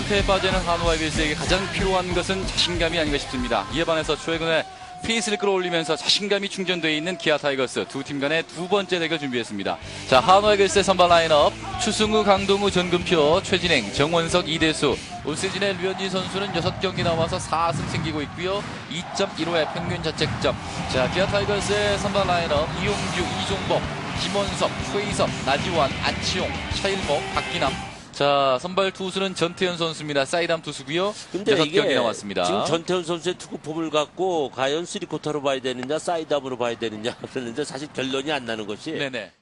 4연패에 빠지는 한화 이글스에게 가장 필요한 것은 자신감이 아닌가 싶습니다. 이에 반해서 최근에 페이스를 끌어올리면서 자신감이 충전되어 있는 기아 타이거스 두 팀 간의 두 번째 대결 준비했습니다. 자, 한화 이글스의 선발 라인업 추승우, 강동우, 전금표, 최진행, 정원석, 이대수 올 시즌에 류현진 선수는 6경기 나와서 4승 챙기고 있고요. 2.15의 평균 자책점. 자, 기아 타이거스의 선발 라인업 이용규, 이종범, 김원섭, 최희섭, 나지완, 안치용, 차일목, 박기남 자, 선발 투수는 전태현 선수입니다. 사이담 투수고요. 근데 여섯 이게 경기 남았습니다. 지금 전태훈 선수의 투구폼을 갖고 과연 쓰리코터로 봐야 되느냐 사이드업으로 봐야 되느냐 그랬는데 사실 결론이 안 나는 것이 네네.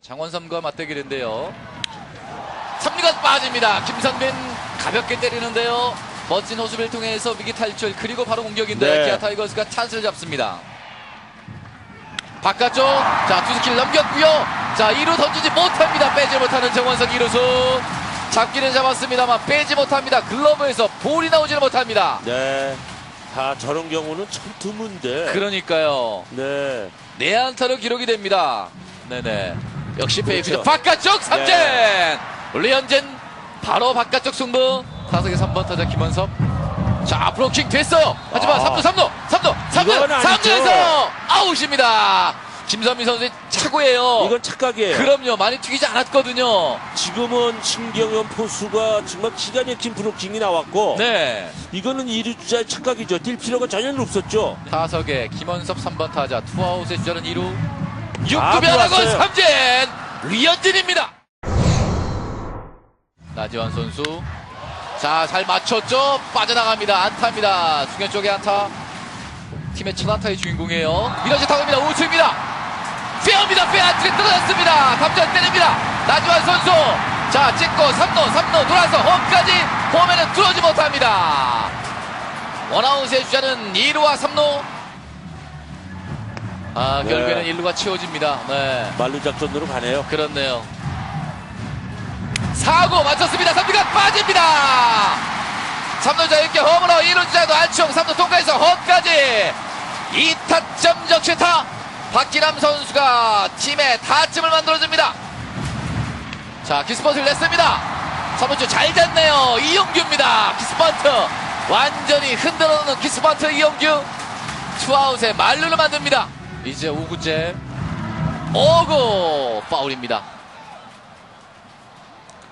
장원삼과 맞대결인데요. 3루가 빠집니다. 김선빈 가볍게 때리는데요. 멋진 호수를 통해서 위기 탈출 그리고 바로 공격인데 네. 기아 타이거스가 찬스를 잡습니다. 바깥쪽 자 투스킬 넘겼고요. 자 2루 던지지 못합니다. 빼지 못하는 정원석 2루수 잡기는 잡았습니다만 빼지 못합니다. 글러브에서 볼이 나오지는 못합니다. 네. 다 저런 경우는 참 드문데. 그러니까요. 네. 내안타로 기록이 됩니다. 네네. 역시 페이크 그렇죠. 바깥쪽 삼진. 네. 류현진 바로 바깥쪽 승부. 타석의 3번 타자 김원섭. 자 앞으로 킥 됐어요. 하지만 아. 3루 3루 3루 3루 이건 아니죠. 3루에서 아웃입니다. 김선민 선수의 착오예요. 이건 착각이에요. 그럼요 많이 튀기지 않았거든요. 지금은 신경현 포수가 정말 기가 막힌 브로킹이 나왔고 네. 이거는 이루주자의 착각이죠. 뛸 필요가 전혀 없었죠. 타석에 김원섭 3번 타자 투아웃의 주자는 2루 6구 아, 변화고 들어왔어요. 삼진 류현진입니다 나지완 선수 자 잘 맞췄죠 빠져나갑니다 안타입니다 중견 쪽에 안타 팀의 첫 안타의 주인공이에요 밀어지 타고입니다 우측입니다 페어입니다. 페어 안쪽에 떨어졌습니다. 감전 때립니다. 나지완 선수. 자 찍고 3루 3루 돌아서 홈까지 홈에는 들어오지 못합니다. 원아웃의 주자는 2루와 3루. 아 네. 결국에는 1루가 채워집니다. 네. 말루 작전으로 가네요. 그렇네요. 사고 맞췄습니다. 3루가 빠집니다. 3루자 이렇게 홈으로 2루 주자도 안치홍 3루 통과해서 홈까지. 2타점 적시타 박기남 선수가 팀의 타점을 만들어줍니다 자 키스펀트를 냈습니다 3루주 잘 됐네요 이용규입니다 키스펀트 완전히 흔들어 놓는 키스펀트 이용규 투아웃에 말루를 만듭니다 이제 5구째 오고 파울입니다.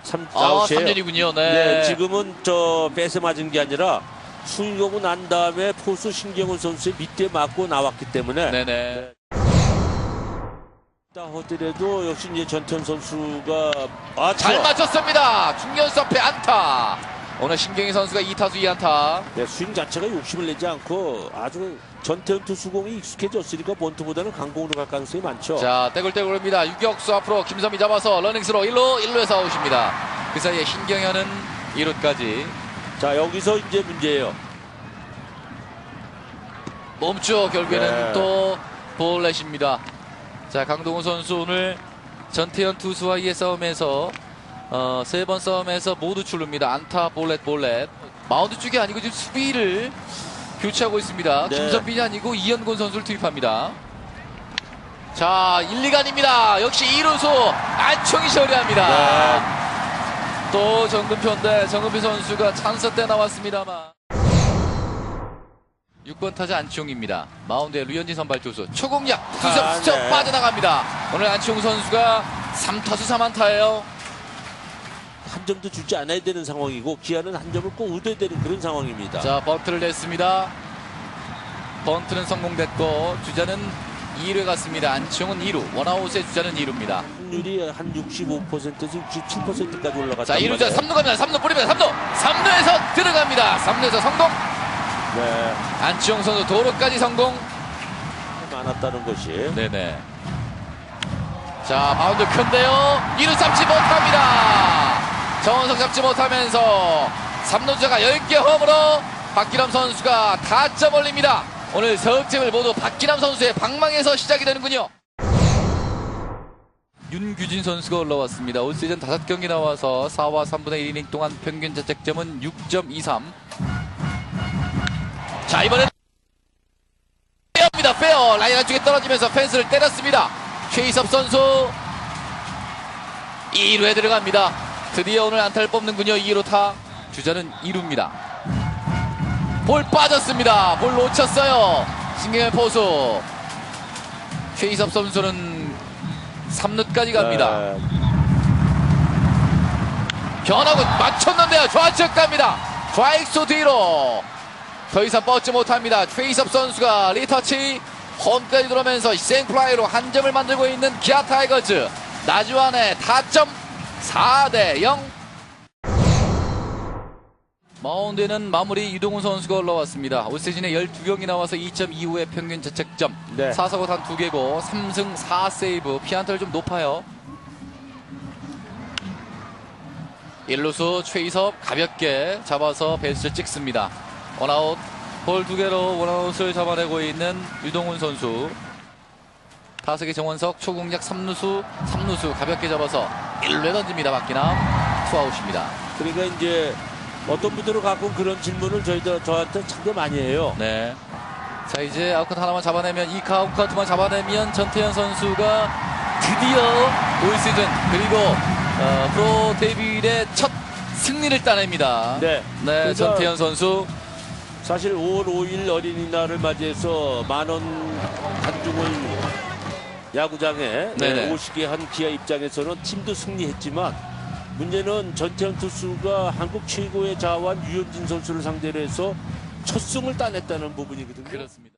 3, 아, 아웃이에요. 3년이군요. 네. 네, 지금은 저 뺏어 맞은 게 아니라 수용고 난 다음에 포수 신경훈 선수의 밑에 맞고 나왔기 때문에 네네. 다 하더라도 역시 이제 전태현 선수가 아, 잘. 맞췄습니다. 중견수 앞에 안타. 오늘 신경희 선수가 2타수 2안타. 네, 스윙 자체가 욕심을 내지 않고 아주 전태현 투수공이 익숙해졌으니까 번트보다는 강공으로 갈 가능성이 많죠. 자, 떼굴떼굴입니다. 유격수 앞으로 김선미 잡아서 러닝스로 1루, 1루에서 아웃입니다. 그 사이에 신경현은 2루까지. 자, 여기서 이제 문제예요. 멈추어 결국에는 네. 또 볼넷입니다. 자 강동훈 선수 오늘 전태현 투수와의 싸움에서 어, 세 번 싸움에서 모두 출루입니다. 안타 볼넷 볼넷 마운드 쪽이 아니고 지금 수비를 교체하고 있습니다. 네. 김선빈이 아니고 이현곤 선수를 투입합니다. 자 1, 2간입니다. 역시 2루수 안총이 처리합니다. 네. 또 정근표인데 정근표 선수가 찬스 때 나왔습니다만 6번 타자 안치홍입니다. 마운드에 류현진 선발 투수 초공략 투수 아, 스쳐 네. 빠져나갑니다. 오늘 안치홍 선수가 3타수 3안타예요. 한 점도 주지 않아야 되는 상황이고 기아는 한 점을 꼭 얻어야 되는 그런 상황입니다. 자 번트를 냈습니다. 번트는 성공됐고 주자는 2루에 갔습니다. 안치홍은 2루 원아웃의 주자는 2루입니다. 확률이 한 65%에서 67%까지 올라갔다. 자 2루자 3루 갑니다. 3루 뿌립니다. 3루 3루에서 들어갑니다. 3루에서 성공 네, 안치홍 선수 도루까지 성공 많았다는 것이. 네네. 자, 마운드 큰데요. 2루 잡지 못합니다. 정원석 잡지 못하면서 3루자가 10개 홈으로 박기남 선수가 다점 올립니다. 오늘 석점을 모두 박기남 선수의 방망에서 시작이 되는군요. 윤규진 선수가 올라왔습니다. 올 시즌 5경기 나와서 4와 3분의 1이닝 동안 평균 자책점은 6.23. 자, 이번엔 페어입니다. 페어. 라인 안쪽에 떨어지면서 펜스를 때렸습니다. 최희섭 선수 2루에 들어갑니다. 드디어 오늘 안타를 뽑는군요. 2루 타. 주자는 2루입니다. 볼 빠졌습니다. 볼 놓쳤어요. 신경의 포수. 최희섭 선수는 3루까지 갑니다. 네. 변하고 맞췄는데요. 좌측 갑니다. 좌익수 뒤로. 더 이상 뻗지 못합니다. 최희섭 선수가 리터치 홈까지 들어오면서 생플라이로 한 점을 만들고 있는 기아 타이거즈. 나주안의 타점 4대 0. 마운드에는 마무리 이동훈 선수가 올라왔습니다. 올 시즌에 12경기 나와서 2.25의 평균 자책점. 네. 4사고 단 2개고 3승 4세이브. 피안타를 좀 높아요. 1루수 최희섭 가볍게 잡아서 베이스를 찍습니다. 원아웃 볼 두 개로 원아웃을 잡아내고 있는 유동훈 선수. 타석의 정원석 초공략 3루수 3루수 가볍게 잡아서 1루에 던집니다. 박기남 투아웃입니다. 그러니까 이제 어떤 분들은 가끔 그런 질문을 저희들 저한테 참여 많이 해요. 네. 자 이제 아웃카운트 하나만 잡아내면 이 아웃카운트만 잡아내면 전태현 선수가 드디어 올 시즌 그리고 어, 프로 데뷔 일의 첫 승리를 따냅니다. 네. 네, 그러니까 전태현 선수. 사실 5월 5일 어린이날을 맞이해서 만원 한중을 야구장에 네네. 오시게 한 기아 입장에서는 팀도 승리했지만 문제는 전태현 투수가 한국 최고의 자완 유현진 선수를 상대로 해서 첫 승을 따냈다는 부분이거든요. 그렇습니다.